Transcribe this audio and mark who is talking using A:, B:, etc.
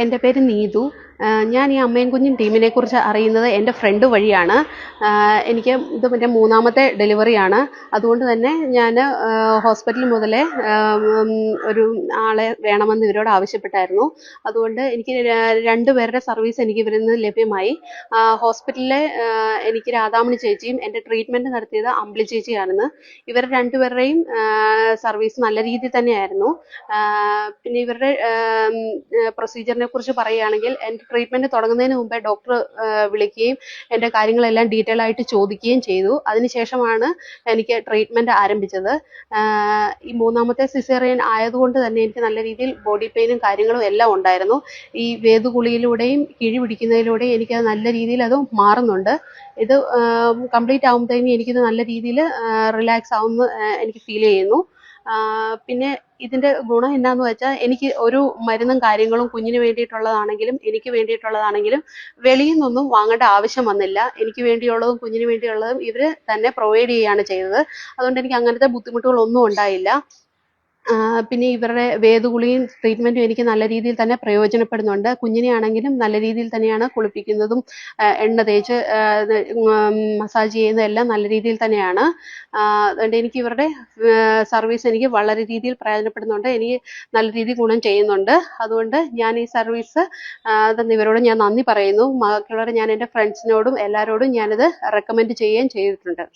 A: എന്റെ പേര് നീതു. ഞാൻ ഈ അമ്മയും കുഞ്ഞും ടീമിനെ കുറിച്ച് അറിയുന്നത് എന്റെ ഫ്രണ്ട് വഴിയാണ്. എനിക്ക് ഇത് എന്റെ മൂന്നാമത്തെ ഡെലിവറിയാണ് അതുകൊണ്ട് തന്നെ ഞാൻ ഹോസ്പിറ്റൽ മുതലേ ഒരു ആളെ വേണമെന്ന് ഇവരോട് ആവശ്യപ്പെട്ടായിരുന്നു. അതുകൊണ്ട് എനിക്ക് രണ്ട് പേരുടെ സർവീസ് എനിക്ക് ഇവരിൽ നിന്ന് ലഭ്യമായി. ഹോസ്പിറ്റലിലെ എനിക്ക് രാധാമണി ചേച്ചിയും എന്റെ ട്രീറ്റ്മെന്റ് നടത്തിയത് അമ്പിളി ചേച്ചിയാണെന്ന്. ഇവർ രണ്ടുപേരുടെയും സർവീസ് നല്ല രീതിയിൽ തന്നെയായിരുന്നു. പിന്നെ ഇവരുടെ പ്രൊസീജിയറിനെ കുറിച്ച് പറയുകയാണെങ്കിൽ എന്റെ ട്രീറ്റ്മെന്റ് തുടങ്ങുന്നതിന് മുമ്പേ ഡോക്ടർ വിളിക്കുകയും എന്റെ കാര്യങ്ങളെല്ലാം ഡീറ്റെയിൽ ആയിട്ട് ചോദിക്കുകയും ചെയ്തു. അതിനുശേഷമാണ് എനിക്ക് ട്രീറ്റ്മെന്റ് ആരംഭിച്ചത്. ഈ മൂന്നാമത്തെ സിസേറിയൻ ആയതുകൊണ്ട് തന്നെ എനിക്ക് നല്ല രീതിയിൽ ബോഡി പെയിനും കാര്യങ്ങളും എല്ലാം ഉണ്ടായിരുന്നു. ഈ വേദുകുളിയിലൂടെയും കിഴി പിടിക്കുന്നതിലൂടെയും എനിക്കത് നല്ല രീതിയിൽ അത് മാറുന്നുണ്ട്. ഇത് കംപ്ലീറ്റ് ആകുമ്പോഴത്തേക്കും എനിക്കിത് നല്ല രീതിയിൽ റിലാക്സ് ആവുമെന്ന് എനിക്ക് ഫീൽ ചെയ്യുന്നു. പിന്നെ ഇതിന്റെ ഗുണം എന്താന്ന് വെച്ചാൽ എനിക്ക് ഒരു മരുന്നും കാര്യങ്ങളും കുഞ്ഞിന് വേണ്ടിയിട്ടുള്ളതാണെങ്കിലും എനിക്ക് വേണ്ടിയിട്ടുള്ളതാണെങ്കിലും വെളിയിൽ നിന്നൊന്നും വാങ്ങേണ്ട ആവശ്യം വന്നില്ല. എനിക്ക് വേണ്ടിയുള്ളതും കുഞ്ഞിന് വേണ്ടിയുള്ളതും ഇവർ തന്നെ പ്രൊവൈഡ് ചെയ്യുകയാണ് ചെയ്തത്. അതുകൊണ്ട് എനിക്ക് അങ്ങനത്തെ ബുദ്ധിമുട്ടുകളൊന്നും ഉണ്ടായില്ല. പിന്നെ ഇവരുടെ വേദഗുളിയും ട്രീറ്റ്മെന്റും എനിക്ക് നല്ല രീതിയിൽ തന്നെ പ്രയോജനപ്പെടുന്നുണ്ട്. കുഞ്ഞിനെ ആണെങ്കിലും നല്ല രീതിയിൽ തന്നെയാണ് കുളിപ്പിക്കുന്നതും എണ്ണ തേച്ച് മസാജ് ചെയ്യുന്നതും എല്ലാം നല്ല രീതിയിൽ തന്നെയാണ്. അതുകൊണ്ട് എനിക്ക് ഇവരുടെ സർവീസ് എനിക്ക് വളരെ രീതിയിൽ പ്രയോജനപ്പെടുന്നുണ്ട്. എനിക്ക് നല്ല രീതിയിൽ ഗുണം ചെയ്യുന്നുണ്ട്. അതുകൊണ്ട് ഞാൻ ഈ സർവീസ് ഇവരോട് ഞാൻ നന്ദി പറയുന്നു. ബാക്കിയുള്ളവരെ ഞാൻ എന്റെ ഫ്രണ്ട്സിനോടും എല്ലാവരോടും ഞാനിത് റെക്കമെൻഡ് ചെയ്യുകയും ചെയ്തിട്ടുണ്ട്.